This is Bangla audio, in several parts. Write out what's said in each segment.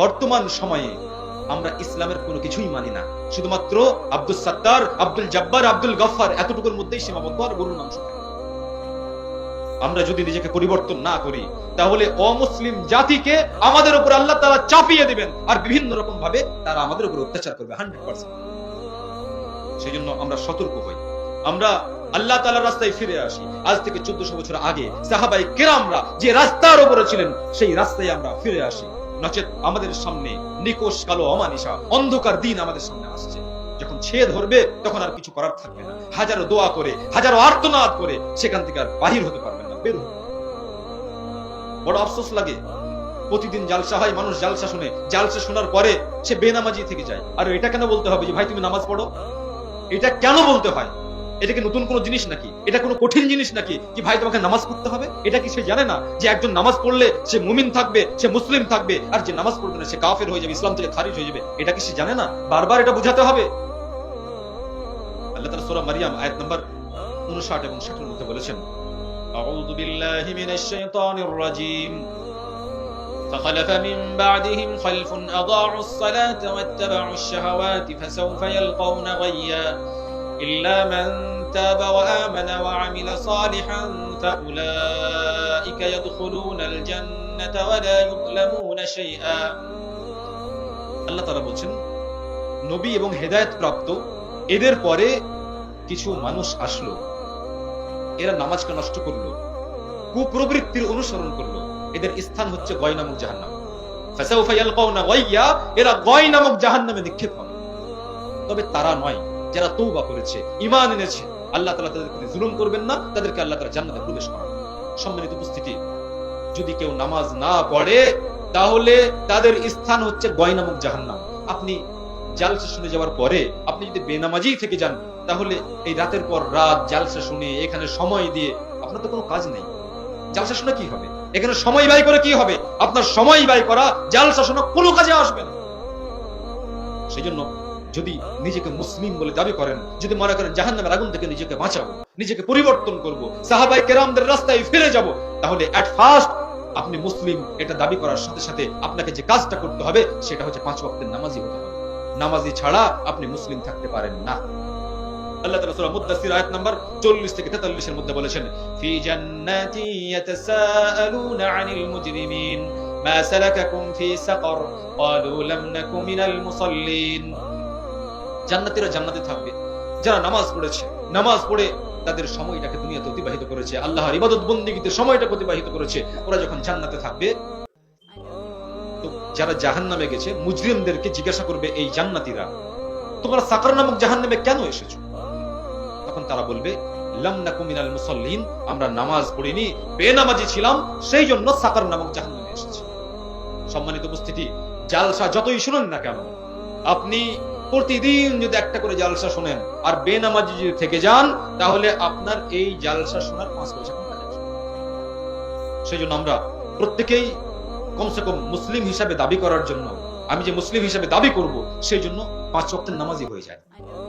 বর্তমান সময়ে আমরা ইসলামের কোনো কিছুই মানি না। শুধুমাত্র আব্দুল সাত্তার, আব্দুল জব্বার, আব্দুল গফফার এতটুকুর মধ্যেই সীমাবদ্ধ আর গরুর মাংস আমরা যদি নিজেকে পরিবর্তন না করি, তাহলে অমুসলিম জাতিকে আমাদের উপর আল্লাহ তারা চাপিয়ে দিবেন আর বিভিন্ন রকম ভাবে তারা আমাদের উপর অত্যাচার করবে, হান্ড্রেড পার্সেন্ট। সেই জন্য আমরা সতর্ক হই। আমরা আল্লাহ তালার রাস্তায় ফিরে আসি। আজ থেকে চোদ্দশো বছর আগে সাহাবাই কেরামরা যে রাস্তার উপরে ছিলেন, সেই রাস্তায় আমরা ফিরে আসি। নচেত আমাদের সামনে নিকোষ, কালো অমানিসা অন্ধকার দিন আমাদের সামনে আসছে। যখন ছে ধরবে, তখন আর কিছু করার থাকবে না। হাজারো দোয়া করে, হাজারো আর্তনাদ করে সেখান থেকে আর বাহির হতে পারবেন না, বের। বড় আফসোস লাগে। প্রতিদিন জালসা হয়, মানুষ জালসা শুনে। জালসা শোনার পরে সে বেনামাজি থেকে যায়। আর এটা কেন বলতে হবে? যে ভাই, তুমি নামাজ পড়ো? এটা কেন বলতে হয়? এটা কি নতুন কোনো জিনিস নাকি এটা কোনো কঠিন জিনিস নাকি কি ভাই তোমাকে নামাজ পড়তে হবে এটা কি সে জানে না যে একজন নামাজ পড়লে সে মুমিন থাকবে সে মুসলিম থাকবে আর যে নামাজ পড়বে না সে কাফের হয়ে যাবে ইসলাম থেকে খারিজ হয়ে যাবে এটা কি সে জানে না বারবার এটা বুঝাতে হবে আল্লাহ তাআলা সূরা মারিয়াম আয়াত নাম্বার 59 এবং 60 এর মধ্যে বলেছেন আউযু বিল্লাহি মিনাশ শাইতানির রাজীম فخلف من بعدهم خلف أضاعوا الصلاة واتبعوا الشهوات فسوف يلقون غيا إلا من تاب وآمن وعمل صالحا فأولئك يدخلون الجنة ولا يظلمون شيئا আল্লাহ তারা বলছেন নবী এবং হেদায়েত প্রাপ্ত এদের পরে কিছু মানুষ আসলো এরা নামাজকে নষ্ট করলো কুপ্রবৃত্তির অনুসরণ করলো এদের স্থান হচ্ছে গয় নামক জাহান্নাম ফাসাউফা ইয়ালকাউনা গাইয়া এরা গয় নামক জাহান্নামে নিক্ষেপ হবে তবে তারা নয় যারা তৌবা করেছে, ঈমান এনেছে, আল্লাহ তাআলা তাদের প্রতি জুলুম করবেন না, তাদেরকে আল্লাহ তাআলা জান্নাতে প্রবেশ করাবেন সম্মানিত উপস্থিতি, যদি কেউ নামাজ না পড়ে, তাহলে তাদের স্থান হচ্ছে গয় নামক জাহান্নাম। আপনি জালসা শুনে যাওয়ার পরে, আপনি যদি বেনামাজি থেকে যান, তাহলে এই রাতের পর রাত জালসা শুনে, এখানে সময় দিয়ে আপনার তো কোনো কাজ নেই। জালসা শোনা কি হবে? এখানে সময় ব্যয় করে কি হবে? আপনার সময় ব্যয় করা, জালসা শোনা কোনো কাজে আসবে না। সেই জন্য যদি নিজেকে মুসলিম বলে দাবি করেন, যদি মনে করেন জাহান্নামের আগুন থেকে নিজেকে বাঁচাবো, নিজেকে পরিবর্তন করব, সাহাবাই কেরামদের রাস্তায় ফিরে যাব, তাহলে এট ফার্স্ট আপনি মুসলিম, এটা দাবি করার সাথে সাথে আপনাকে যে কাজটা করতে হবে, সেটা হচ্ছে পাঁচ ওয়াক্তের নামাজি হতে হবে। নামাজি ছাড়া আপনি মুসলিম থাকতে পারেন না। আল্লাহ তাআলা সূরা মুদ্দাসির আয়াত নাম্বার 40 থেকে 43 এর মধ্যে বলেছেন, ফি জান্নাতি ইয়াতাসাআলুনা আনিল মুজরিমিন, মা সালাকাকুম ফি সাকার, ক্বালু লাম নাকু মিনাল মুসাল্লিন। জান্নাতীরা জান্নাতে থাকবে। যারা নামাজ পড়েছে, নামাজ পড়ে তাদের সময়টাকে দুনিয়াতে অতিবাহিত করেছে। আল্লাহর ইবাদত বন্দিগিতে সময়টাকে অতিবাহিত করেছে। ওরা যখন জান্নাতে থাকবে, তো যারা জাহান্নামে গেছে, মুজরিমদেরকে জিজ্ঞাসা করবে, এই জান্নাতীরা, তোমরা সাকার নামক জাহান্নামে কেন এসেছ? তখন তারা বলবে, লাম মুসাল্লিন, আমরা নামাজ পড়িনি, বেনামাজি ছিলাম সেই জন্য সাকার নামক জাহান্নামে এসেছি। সম্মানিত উপস্থিতি, জালসা যতই শুনেন না কেন, আপনি প্রতিদিন যদি একটা করে জালসা শোনেন আর বেনামাজি যদি থেকে যান, তাহলে আপনার এই জালসা শোনার পাঁচ পয়সা। সেই জন্য আমরা প্রত্যেকেই কমসে কম মুসলিম হিসাবে দাবি করার জন্য, আমি যে মুসলিম হিসাবে দাবি করব সেই জন্য পাঁচ ওয়াক্তের নামাজি হয়ে যায়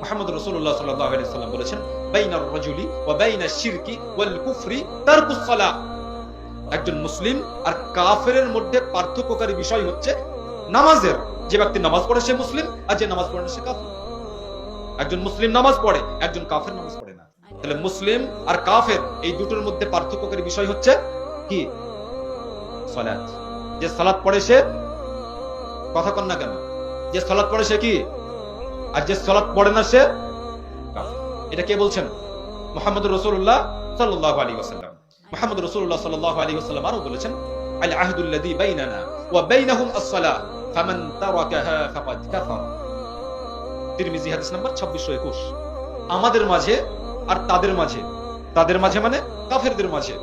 মুহাম্মদ রাসূলুল্লাহ সাল্লাল্লাহু আলাইহি সাল্লাম বলেছেন, বাইনার রাজুলি ওয়া বাইনাশ শিরকি ওয়াল কুফরি তারকুস সালাহ একজন মুসলিম আর কাফেরের মধ্যে পার্থক্যকারী বিষয় হচ্ছে নামাজের, যে ব্যক্তি নামাজ পড়ে সে মুসলিম, আর যে নামাজ পড়ে না সে কাফের। একজন মুসলিম নামাজ পড়ে, একজন কাফের নামাজ পড়ে না। তাহলে মুসলিম আর কাফের এই দুটোর মধ্যে পার্থক্যকারী বিষয় হচ্ছে কি? সালাত। যে সালাত পড়ে সে, কথা কন না কেন? যে সালাত পড়ে সে কি? আর যে সালাত পড়ে না সে। এটা কে বলছেন? মোহাম্মদ রসুল্লাহ সাল্লাহ আলী ওয়াসাল্লাম। মোহাম্মদ রসুল্লাহ সাল্লাহ আলী ওয়াসাল্লাম আরও বলেছেন আল আহদুল্লাযী বাইনানা ওয়া বাইনাহুম আস-সালাহ। ফামান তারাকাহা ফাকাদ কাফার তিরমিজি হাদিস নাম্বার 2621 আমাদের মাঝে আর তাদের মাঝে। তাদের মাঝে মানে কাফেরদের মাঝে।